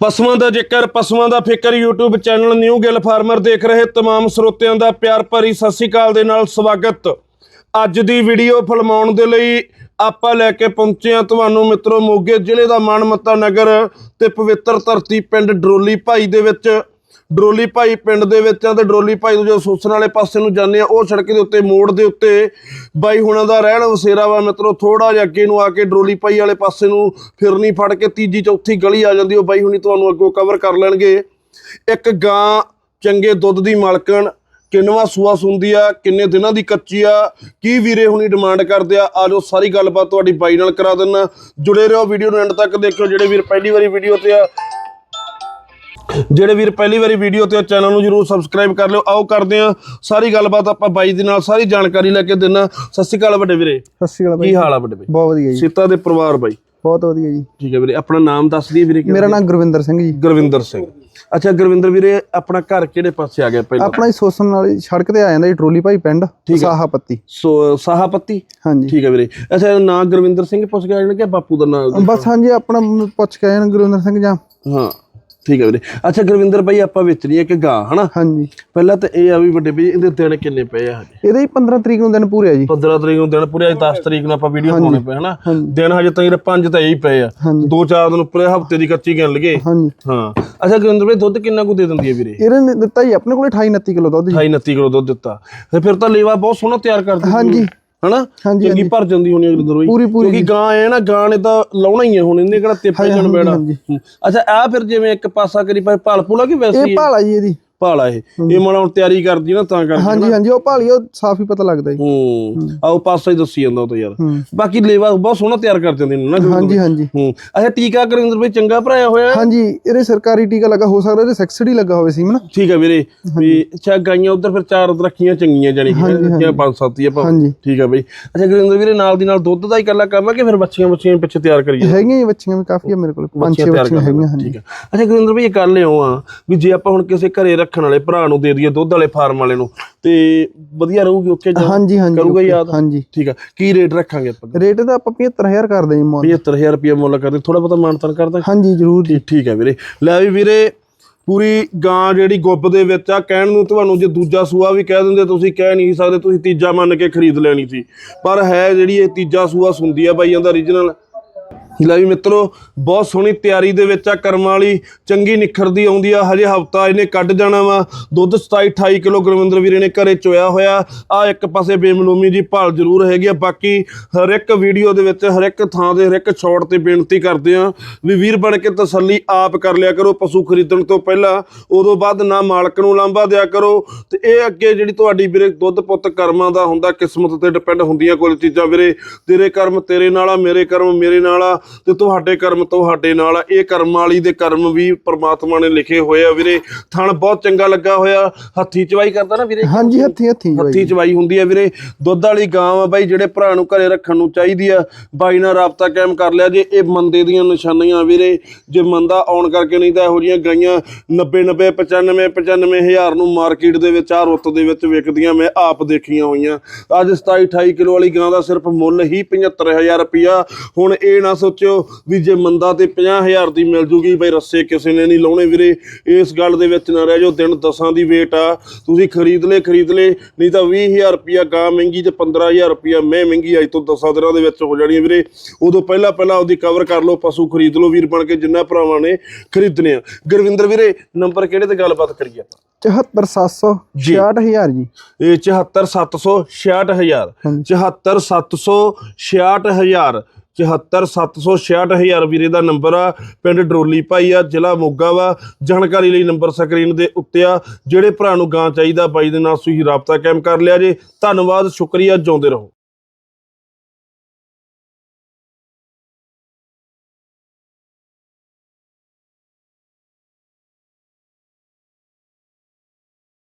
ਪਸ਼ੂਆਂ ਦਾ ਜ਼ਿਕਰ ਪਸ਼ੂਆਂ ਦਾ ਫਿਕਰ YouTube channel new Gill farmer ਦੇਖ ਰਹੇ तमाम ਸਰੋਤਿਆਂ ਦਾ ਪਿਆਰ ਭਰੀ ਸਤਿ ਸ੍ਰੀ ਅਕਾਲ ਦੇ ਨਾਲ ਸਵਾਗਤ ਅੱਜ ਦੀ ਵੀਡੀਓ ਫਿਲਮਾਉਣ ਦੇ ਲਈ ਆਪਾਂ ਲੈ ਕੇ ਪਹੁੰਚੇ ਹਾਂ ਤੁਹਾਨੂੰ ਮਿੱਤਰੋ ਮੋਗੇ ਜ਼ਿਲ੍ਹੇ ਦਾ ਮਾਨਮੱਤਾ ਨਗਰ ਤੇ ਪਵਿੱਤਰ ਧਰਤੀ ਪਿੰਡ ਡਰੋਲੀ ਭਾਈ ਦੇ ਵਿੱਚ ਡਰੋਲੀ ਭਾਈ ਪਿੰਡ ਦੇ ਵਿੱਚ ਆ ਤੇ ਡਰੋਲੀ ਭਾਈ ਤੋਂ ਜਦੋਂ ਸੋਸਣ ਵਾਲੇ ਪਾਸੇ ਨੂੰ ਜਾਂਦੇ ਆ, ਉਹ ਸੜਕ ਦੇ ਉੱਤੇ, ਮੋੜ ਦੇ ਉੱਤੇ ਬਾਈ ਹੁਣਾਂ ਦਾ ਰਹਿਣ ਵਸੇਰਾ ਵਾ। ਮਿੱਤਰੋ ਥੋੜਾ ਜਿਹਾ ਅੱਗੇ ਨੂੰ ਆ ਕੇ ਡਰੋਲੀ ਭਾਈ ਵਾਲੇ ਪਾਸੇ ਨੂੰ ਫਿਰਨੀ ਫੜ ਕੇ ਤੀਜੀ, ਚੌਥੀ ਗਲੀ ਆ ਜਾਂਦੀ, ਉਹ ਬਾਈ ਹੁਣੀ ਤੁਹਾਨੂੰ ਅੱਗੋਂ ਕਵਰ ਕਰ ਲੈਣਗੇ। ਇੱਕ ਗਾਂ ਚੰਗੇ ਦੁੱਧ ਦੀ ਮਾਲਕਣ, ਕਿੰਨਵਾ ਸੂਆ ਸੁੰਦੀ ਆ, ਕਿੰਨੇ ਦਿਨਾਂ ਦੀ ਕੱਚੀ ਆ, ਕੀ ਵੀਰੇ ਹੁਣੀ ਡਿਮਾਂਡ ਕਰਦੇ ਆ? ਆਜੋ ਸਾਰੀ ਗੱਲਬਾਤ ਤੁਹਾਡੀ ਬਾਈ ਨਾਲ ਕਰਾ ਦਿੰਨਾ। ਜੁੜੇ ਰਹੋ ਵੀਡੀਓ ਨੂੰ ਐਂਡ ਤੱਕ ਦੇਖਿਓ। ਜਿਹੜੇ ਵੀਰ ਪਹਿਲੀ ਵਾਰੀ ਵੀਡੀਓ ਤੇ ਆ ਜਿਹੜੇ ਵੀਰ ਪਹਿਲੀ ਵਾਰੀ ਵੀਡੀਓ ਤੇ ਚੈਨਲ ਨੂੰ ਜਰੂਰ ਸਬਸਕ੍ਰਾਈਬ ਕਰ ਲਿਓ। ਆਓ ਕਰਦੇ ਆ ਸਾਰੀ ਗੱਲਬਾਤ ਆਪਾਂ ਬਾਈ ਦੇ ਨਾਲ ਸਾਰੀ ਜਾਣਕਾਰੀ ਲੈ ਕੇ ਦਿੰਨਾ ਸਤਿ ਸ਼੍ਰੀ ਅਕਾਲ ਵੱਡੇ ਵੀਰੇ। ਸਤਿ ਸ਼੍ਰੀ ਅਕਾਲ ਬਾਈ ਕੀ ਹਾਲ ਆ ਵੱਡੇ ਵੀਰੇ? ਬਹੁਤ ਵਧੀਆ ਜੀ। ਸੀਤਾ ਦੇ ਪਰਿਵਾਰ ਬਾਈ। ਬਹੁਤ ਵਧੀਆ ਜੀ। ਠੀਕ ਹੈ ਵੀਰੇ ਆਪਣਾ ਨਾਮ ਦੱਸ ਦਈਏ ਵੀਰੇ ਮੇਰਾ ਨਾਮ ਗੁਰਵਿੰਦਰ ਸਿੰਘ ਜੀ। ਗੁਰਵਿੰਦਰ ਸਿੰਘ। ਅੱਛਾ ਗੁਰਵਿੰਦਰ ਵੀਰੇ ਆਪਣਾ ਘਰ ਕਿਹੜੇ ਪਾਸੇ ਆ ਗਿਆ ਪਹਿਲਾਂ? ਆਪਣਾ ਹੀ ਸੋਸਨ ਵਾਲੀ ਸੜਕ ਤੇ ਆ ਜਾਂਦਾ ਜੀ ਟਰੋਲੀ ਭਾਈ ਪਿੰਡ ਸਾਹਾਪੱਤੀ ਸੋ ਸਾਹਾਪਤੀ ਹਾਂਜੀ। ਠੀਕ ਹੈ ਵੀਰੇ। ਅੱਛਾ ਨਾਂ ਗੁਰਵਿੰਦਰ ਸਿੰਘ ਪੁੱਛ ਗਿਆ ਜਾਣ ਕਿ ਬਾਪੂ ਦਾ ਨਾਮ ਬਸ ਹਾਂਜੀ ਆਪਣਾ ਪੁੱਛ ਕੇ ਨੇ ਗੁਰਵਿੰਦਰ ਸਿੰਘ ਜਾਂ। ਹਾਂ। ਠੀਕ ਹੈ ਵੀਰੇ। ਅੱਛਾ ਗੁਰਵਿੰਦਰ ਭਾਈ ਆਪਾਂ ਵੇਚਣੀ ਹੈ ਕਿ ਗਾਂ ਹਨਾ? ਹਾਂਜੀ। ਪਹਿਲਾਂ ਤਾਂ ਇਹ ਆ ਵੀ ਵੱਡੇ ਵੀ ਇਹਦੇ ਦਿਨ ਕਿੰਨੇ ਪਏ ਆ ਹਜੇ? ਇਹਦੇ ਹੀ 15 ਤਰੀਕ ਨੂੰ ਦਿਨ ਪੂਰੇ ਆ ਜੀ। 15 ਤਰੀਕ ਨੂੰ ਦਿਨ ਪੂਰੇ 10 ਤਰੀਕ ਨੂੰ ਆਪਾਂ ਵੀਡੀਓ ਪਾਉਣੇ ਪਏ ਹਨਾ। ਦਿਨ ਹਜੇ ਤਾਈਂ ਪੰਜ ਤਾਂ ਇਹੀ ਪਏ ਆ। ਦੋ ਚਾਰ ਦਿਨ ਉੱਪਰ ਹਫ਼ਤੇ ਦੀ ਕੱਚੀ ਗਿਣ ਲਗੇ ਹਾਂਜੀ। ਹਾਂ। ਅੱਛਾ ਗੁਰਵਿੰਦਰ ਭਾਈ ਦੁੱਧ ਕਿੰਨਾ ਕੁ ਦੇ ਦਿੰਦੀ ਹੈ ਵੀਰੇ? ਇਹਨੇ ਦਿੱਤਾ ਜੀ ਆਪਣੇ ਕੋਲੇ 28 29 ਕਿਲੋ ਦੁੱਧ ਜੀ। 28 29 ਕਿਲੋ ਦੁੱਧ ਦਿੱਤਾ। ਤੇ ਫਿਰ ਤਾਂ ਲੇਵਾ ਬਹੁਤ ਸੋਹਣਾ ਤਿਆਰ ਕਰਦੀ ਹਾਂਜੀ। ਹਨਾ? ਹਾਂਜੀ, ਚੰਗੀ ਭਰ ਜਾਂਦੀ ਹੋਣੀ ਅਗਲੀ ਪੂਰੀ ਪੂਰੀ ਕਿਉਂਕਿ ਗਾਂ ਹੈ ਨਾ ਗਾਂ ਨੇ ਤਾਂ ਲਾਉਣਾ ਹੀ ਹੈ ਹੁਣ ਇਹਨੇ ਕਿਹੜਾ ਤੇਪੇ ਜਣ ਬੈਣਾ। ਹਾਂਜੀ। ਹੂੰ। ਅੱਛਾ ਆ ਫਿਰ ਜਿਵੇਂ ਇੱਕ ਪਾਸਾ ਕਰੀ ਪਏ ਭਾਲ ਪੂਲਾ ਕਿ ਵੈਸੇ ਹੀ ਇਹ ਭਾਲਾ ਜੀ ਇਹਦੀ। ਭਾਲਾ ਇਹ। ਇਹ ਮਾੜਾ ਹੁਣ ਤਿਆਰੀ ਕਰਦੀ ਨਾ ਤਾਂ ਕਰਕੇ ਹਾਂਜੀ ਹਾਂਜੀ ਉਹ ਭਾਲੀ ਉਹ ਸਾਫ਼ ਹੀ ਪਤਾ ਲੱਗਦਾ ਜੀ। ਹੂੰ। ਆਓ ਪਾਸਾ ਹੀ ਦੱਸੀ ਜਾਂਦਾ ਉਹ ਤਾਂ ਯਾਰ। ਬਾਕੀ ਲੇਵਾ ਬਹੁਤ ਸੋਹਣਾ ਤਿਆਰ ਕਰ ਜਾਂਦੇ ਨੇ ਨਾ ਹਾਂਜੀ ਹਾਂਜੀ। ਹੂੰ। ਅੱਛਾ ਟੀਕਾ ਕਰਿੰਦਰ ਭਾਈ ਚੰਗਾ ਭਰਾਇਆ ਹੋਇਆ? ਹਾਂਜੀ ਇਹਦੇ ਸਰਕਾਰੀ ਟੀਕਾ ਲੱਗਾ ਹੋ ਸਕਦਾ ਇਹਦੇ ਸੈਕਸਡੀ ਲੱਗਾ ਹੋਵੇ ਸੀ ਨਾ। ਠੀਕ ਹੈ ਵੀਰੇ ਵੀ ਅੱਛਾ ਗਾਈਆਂ ਉਧਰ ਫਿਰ ਚਾਰ ਰੱਖੀਆਂ ਚੰਗੀਆਂ ਜਾਨੀ ਕਿ ਪੰਜ ਸੱਤ ਹੀ ਆਪਾਂ ਠੀਕ ਹੈ ਬਈ। ਅੱਛਾ ਗੁਰਿੰਦਰ ਵੀਰੇ ਨਾਲ ਦੀ ਨਾਲ ਦੁੱਧ ਦਾ ਹੀ ਇਕੱਲਾ ਕੰਮ ਹੈ ਕਿ ਫਿਰ ਬੱਚੀਆਂ ਬੱਚੀਆਂ ਪਿੱਛੇ ਤਿਆਰ ਕਰੀਏ? ਹੈਗੀਆਂ ਜੀ ਬੱਚੀਆਂ ਵੀ ਕਾਫੀ ਆ ਮੇਰੇ ਕੋਲ। ਪੰਜ ਛੇ ਬੱਚੀਆਂ ਕਰ ਹੈਗੀਆਂ ਹਾਂਜੀ ਠੀਕ ਹੈ। ਅੱਛਾ ਗੁਰਿੰਦਰ ਭਾਈ ਇਹ ਗੱਲ ਇਉਂ ਆ ਵੀ ਜੇ ਆਪਾਂ ਹੁਣ ਕਿਸੇ ਘਰੇ ਰੱਖਣ ਵਾਲੇ ਭਰਾ ਨੂੰ ਦੇ ਦਈਏ ਦੁੱਧ ਵਾਲੇ ਫਾਰਮ ਵਾਲੇ ਨੂੰ। ਤੇ ਵਧੀਆ ਰਹੂਗੀ ਓਕੇ ਜੀ ਹਾਂਜੀ ਹਾਂਜੀ ਕਰੂਗਾ ਯਾਦ? ਹਾਂਜੀ। ਠੀਕ ਹੈ ਕੀ ਰੇਟ ਰੱਖਾਂਗੇ ਆਪਾਂ? ਰੇਟ ਦਾ ਆਪਾਂ 75000 ਕਰਦੇ ਜੀ ਮੁੱਲ। 75000 ਰੁਪਏ ਮੁੱਲ ਕਰਦੇ। ਥੋੜਾ ਬਹੁਤਾ ਮਾਨਤਨ ਕਰਦਾ? ਹਾਂਜੀ ਜ਼ਰੂਰ ਜੀ। ਠੀਕ ਹੈ ਵੀਰੇ। ਲੈ ਵੀ ਵੀਰੇ ਪੂਰੀ ਗਾਂ ਜਿਹੜੀ ਗੁੱਬ ਦੇ ਵਿੱਚ ਆ ਕਹਿਣ ਨੂੰ ਤੁਹਾਨੂੰ ਜੇ ਦੂਜਾ ਸੂਆ ਵੀ ਕਹਿ ਦਿੰਦੇ ਤੁਸੀਂ ਕਹਿ ਨਹੀਂ ਸਕਦੇ ਤੁਸੀਂ ਤੀਜਾ ਮੰਨ ਕੇ ਖਰੀਦ ਲੈਣੀ ਸੀ। ਪਰ ਹੈ ਜਿਹੜੀ ਇਹ ਤੀਜਾ ਸੂਆ ਸੁੰਦੀ ਆ ਬਾਈ ਇਹਦਾ origignal ਲੈ ਵੀ ਮਿੱਤਰੋ, ਬਹੁਤ ਸੋਹਣੀ ਤਿਆਰੀ ਦੇ ਵਿੱਚ ਆ ਕਰਮ ਵਾਲੀ, ਚੰਗੀ ਨਿਖਰਦੀ ਆਉਂਦੀ ਆ, ਹਜੇ ਹਫਤਾ ਇਹਨੇ ਕੱਢ ਜਾਣਾ ਵਾ। ਦੁੱਧ 27 28 ਕਿਲੋ ਗੁਰਵਿੰਦਰ ਵੀਰੇ ਨੇ ਘਰੇ ਚੋਇਆ ਹੋਇਆ। ਆ ਇੱਕ ਪਾਸੇ ਬੇਮਲੂਮੀ ਜੀ ਭਾਲ ਜ਼ਰੂਰ ਹੈਗੀ ਆ, ਬਾਕੀ ਹਰ ਇੱਕ ਵੀਡੀਓ ਦੇ ਵਿੱਚ ਹਰ ਇੱਕ ਥਾਂ ਦੇ ਹਰ ਇੱਕ ਸ਼ਾਟ ਤੇ ਬੇਨਤੀ ਕਰਦੇ ਆ ਵੀ ਵੀਰ ਬਣ ਕੇ ਤਸੱਲੀ ਆਪ ਕਰ ਲਿਆ ਕਰੋ, ਪਸ਼ੂ ਖਰੀਦਣ ਤੋਂ ਪਹਿਲਾਂ। ਉਦੋਂ ਬਾਅਦ ਨਾ ਮਾਲਕ ਨੂੰ ਲਾਂਭਾ ਦਿਆ ਕਰੋ। ਤੇ ਇਹ ਅੱਗੇ ਜਿਹੜੀ ਤੁਹਾਡੀ ਵੀਰੇ ਦੁੱਧ ਪੁੱਤ ਕਰਮਾਂ ਦਾ ਹੁੰਦਾ, ਕਿਸਮਤ ਤੇ ਡਿਪੈਂਡ ਹੁੰਦੀਆਂ ਕੋਈ ਚੀਜ਼ਾਂ ਵੀਰੇ। ਤੇਰੇ ਕਰਮ ਤੇਰੇ ਨਾਲ ਆ, ਮੇਰੇ ਕਰਮ ਮੇਰੇ ਨਾਲ ਆ। ਤੇ ਤੁਹਾਡੇ ਕਰਮ ਤੁਹਾਡੇ ਨਾਲ ਆ। ਇਹ ਕਰਮ ਵਾਲੀ ਦੇ ਕਰਮ ਵੀ ਪ੍ਰਮਾਤਮਾ ਨੇ ਲਿਖੇ ਹੋਏ ਆ ਵੀਰੇ। ਥਣ ਬਹੁਤ ਚੰਗਾ ਲੱਗਾ ਹੋਇਆ। ਹੱਥੀ ਚਵਾਈ ਕਰਦਾ ਨਾ ਵੀਰੇ? ਹਾਂਜੀ ਹੱਥੀ ਹੱਥੀ। ਹੱਥੀ ਚਵਾਈ ਹੁੰਦੀ ਹੈ ਵੀਰੇ। ਦੁੱਧ ਵਾਲੀ ਗਾਂ ਆ ਬਾਈ ਜਿਹੜੇ ਭਰਾ ਨੂੰ ਘਰੇ ਰੱਖਣ ਨੂੰ ਚਾਹੀਦੀ ਆ। ਬਾਈ ਨਾਲ ਰਾਬਤਾ ਕਾਇਮ ਕਰ ਲਿਆ ਜੇ। ਇਹ ਮੰਦੇ ਦੀਆਂ ਨਿਸ਼ਾਨੀਆਂ ਵੀਰੇ। ਜੇ ਮੰਦਾ ਆਉਣ ਕਰਕੇ ਨਹੀਂ ਤਾਂ ਇਹੋ ਜਿਹੀਆਂ ਗਾਈਆਂ 90 90 95 95 ਹਜ਼ਾਰ ਨੂੰ ਮਾਰਕੀਟ ਦੇ ਵਿੱਚ ਆ ਰੁੱਤ ਦੇ ਵਿੱਚ ਵਿਕਦੀਆਂ ਮੈਂ ਆਪ ਦੇਖੀਆਂ ਹੋਈਆਂ। ਅੱਜ 27 28 ਕਿਲੋ ਵਾਲੀ ਗਾਂ ਦਾ ਸਿਰਫ ਮੁੱਲ ਹੀ 75000 ਰੁਪਿਆ ਹੁਣ ਇਹ ਨਾ ਸੋਚਿਓ ਵੀ ਜੇ ਮੰਦਾ ਤੇ 50000 ਦੀ ਮਿਲ ਜੂਗੀ ਬਈ ਰੱਸੇ ਕਿਸੇ ਨੇ ਨਹੀਂ ਲਾਉਣੇ ਵੀਰੇ। ਇਸ ਗੱਲ ਦੇ ਵਿੱਚ ਨਾ ਰਹਿ ਜਾਓ ਦਿਨ ਦਸਾਂ ਦੀ ਵੇਟ ਆ। ਤੁਸੀਂ ਖਰੀਦ ਲੈ ਖਰੀਦ ਲੈ ਨਹੀਂ ਤਾਂ 20000 ਰੁਪਿਆ ਗਾਂ ਮਹਿੰਗੀ ਤੇ 15000 ਰੁਪਿਆ ਮੈਂ ਮਹਿੰਗੀ ਅੱਜ ਤੋਂ ਦਸਾਂ ਦਿਨਾਂ ਦੇ ਵਿੱਚ ਹੋ ਜਾਣੀ ਹੈ ਵੀਰੇ। ਉਦੋਂ ਪਹਿਲਾਂ ਪਹਿਲਾਂ ਉਹਦੀ ਕਵਰ ਕਰ ਲਓ ਪਸ਼ੂ ਖਰੀਦ ਲਓ ਵੀਰ ਬਣ ਕੇ ਜਿੰਨਾ ਭਰਾਵਾਂ ਨੇ ਖਰੀਦਣੇ ਆ। ਗੁਰਵਿੰਦਰ ਵੀਰੇ ਨੰਬਰ ਕਿਹੜੇ ਤੇ ਗੱਲਬਾਤ ਕਰੀਏ ਆਪਾਂ? 74700 ਜੀ। 66000 ਜੀ। ਇਹ 74700 ਹਾਂਜੀ। 74700 74700 ਵੀਰੇ ਦਾ ਨੰਬਰ ਆ। ਪਿੰਡ ਡਰੋਲੀ ਭਾਈ ਆ, ਜ਼ਿਲ੍ਹਾ ਮੋਗਾ ਵਾ। ਜਾਣਕਾਰੀ ਲਈ ਨੰਬਰ ਸਕਰੀਨ ਦੇ ਉੱਤੇ ਆ। ਜਿਹੜੇ ਭਰਾ ਨੂੰ ਗਾਂ ਚਾਹੀਦਾ ਬਾਈ ਦੇ ਨਾਲ ਤੁਸੀਂ ਰਾਬਤਾ ਕਾਇਮ ਕਰ ਲਿਆ ਜੇ। ਧੰਨਵਾਦ, ਸ਼ੁਕਰੀਆ, ਜਿਉਂਦੇ ਰਹੋ।